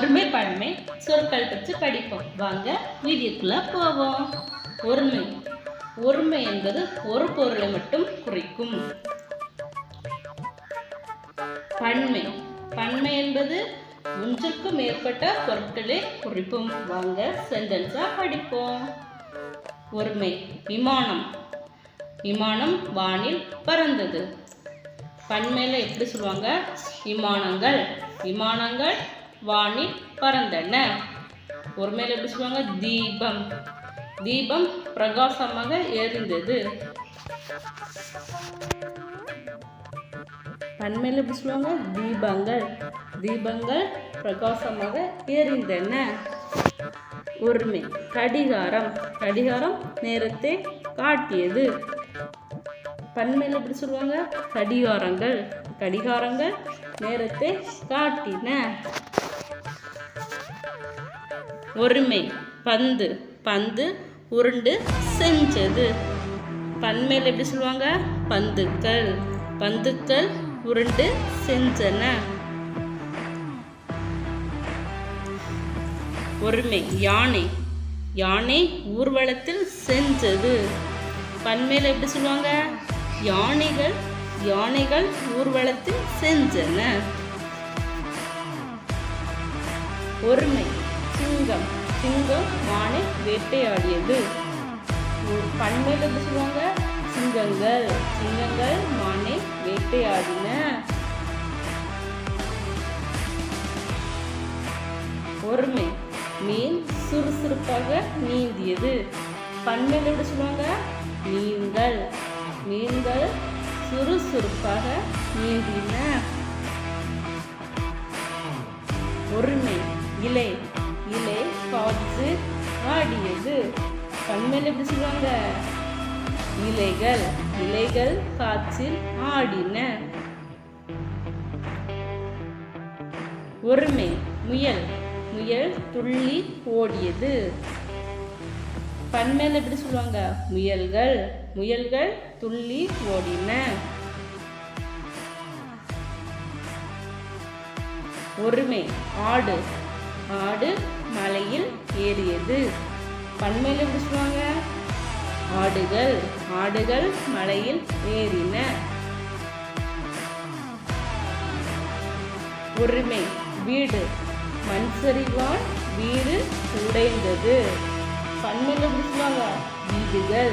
ஒருமை பன்மை சொற்கள் பற்றி படிப்போம். வாங்க வீடியோக்குள்ள போவோம். ஒருமை. ஒருமை என்பது ஒரு பொருளை மட்டும் குறிக்கும். பன்மை. பன்மை என்பது ஒன்றுக்கும் மேற்பட்ட பொருட்களை குறிப்போம். வாங்க சென்டென்ஸா படிப்போம். ஒருமை. விமானம். விமானம் வானில் பறந்தது. பன்மையில எப்படி சொல்லுவாங்க? விமானங்கள். விமானங்கள் வானில் பறந்தன ஒருமையில எப்படி சொல்லுவாங்க? தீபம். தீபம் பிரகாசமாக எரிந்தது. பன்மையில் எப்படி சொல்லுவாங்க? தீபங்கள். தீபங்கள் பிரகாசமாக எரிந்தன. ஒருமை கடிகாரம். கடிகாரம் நேரத்தை காட்டியது. பன்மையில் எப்படி சொல்லுவாங்க? கடிகாரங்கள். கடிகாரங்கள் நேரத்தை காட்டின. ஒருமை பந்து பந்து உருண்டு செஞ்சது. பன்மையில் எப்படி சொல்லுவாங்க? பந்துக்கள் பந்துக்கள் உருண்டு செஞ்சன. ஒருமை யானை யானை ஊர்வலத்தில் செஞ்சது. பன்மையில் எப்படி சொல்லுவாங்க? யானைகள் யானைகள் ஊர்வலத்தில் செஞ்சன. ஒருமை சிங்கம். சிங்கம் மானை வேட்டையாடியது. பன்மையில் எப்படி சொல்லுவாங்க? சிங்கங்கள். சிங்கங்கள் மானை வேட்டையாடின. ஒருமை. மீன் சுறுசுறுப்பாக நீந்தியது. பன்மையில் எப்படி சொல்லுவாங்க? மீன்கள். மீன்கள் சுறுசுறுப்பாக நீந்தின. ஒருமை. இலை. இலை காற்று ஆடியது கண்மேல் எப்படி சொல்லுவாங்க? இலைகள் இலைகள் காற்றில் ஆடின. ஒருமை முயல் முயல் துள்ளி ஓடியது. பன்மையில் எப்படி சொல்லுவாங்க? முயல்கள் முயல்கள் துள்ளி ஓடின. ஒருமை ஆடு ஆடு மலை. இது பன்மையில் எப்படி சொல்லுவாங்க? ஆடுகள் ஆடுகள் மலையில் ஏறின. ஒருமை வீடு மண் சரிவால் வீடு உடைந்தது. பன்மையில் எப்படி சொல்லுவாங்க? வீடுகள்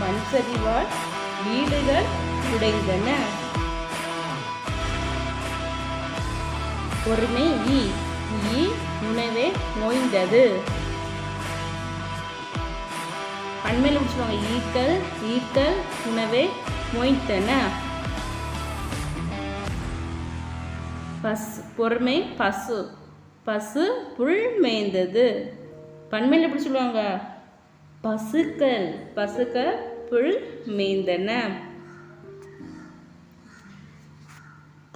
மண் சரிவால் வீடுகள் உடைந்தன. ஒருமை ஈ ஈ உணவே நோய்ந்தது. பன்மையில் முடிச்சுருவாங்க. ஈட்டல் ஈக்கள் உணவே மொய்த்தன பஸ் பொறுமை பசு. பசு புல் மேய்ந்தது. பன்மையில் எப்படி சொல்லுவாங்க? பசுக்கள் பசுக்கள் புல் மேய்ந்தன.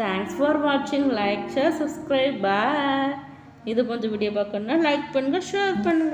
தேங்க்ஸ் ஃபார் வாட்சிங் லைக் ஷேர் சப்ஸ்கிரைப் பாய் இது கொஞ்சம் வீடியோ பார்க்கணுன்னா லைக் பண்ணுங்கள் ஷேர் பண்ணுங்கள்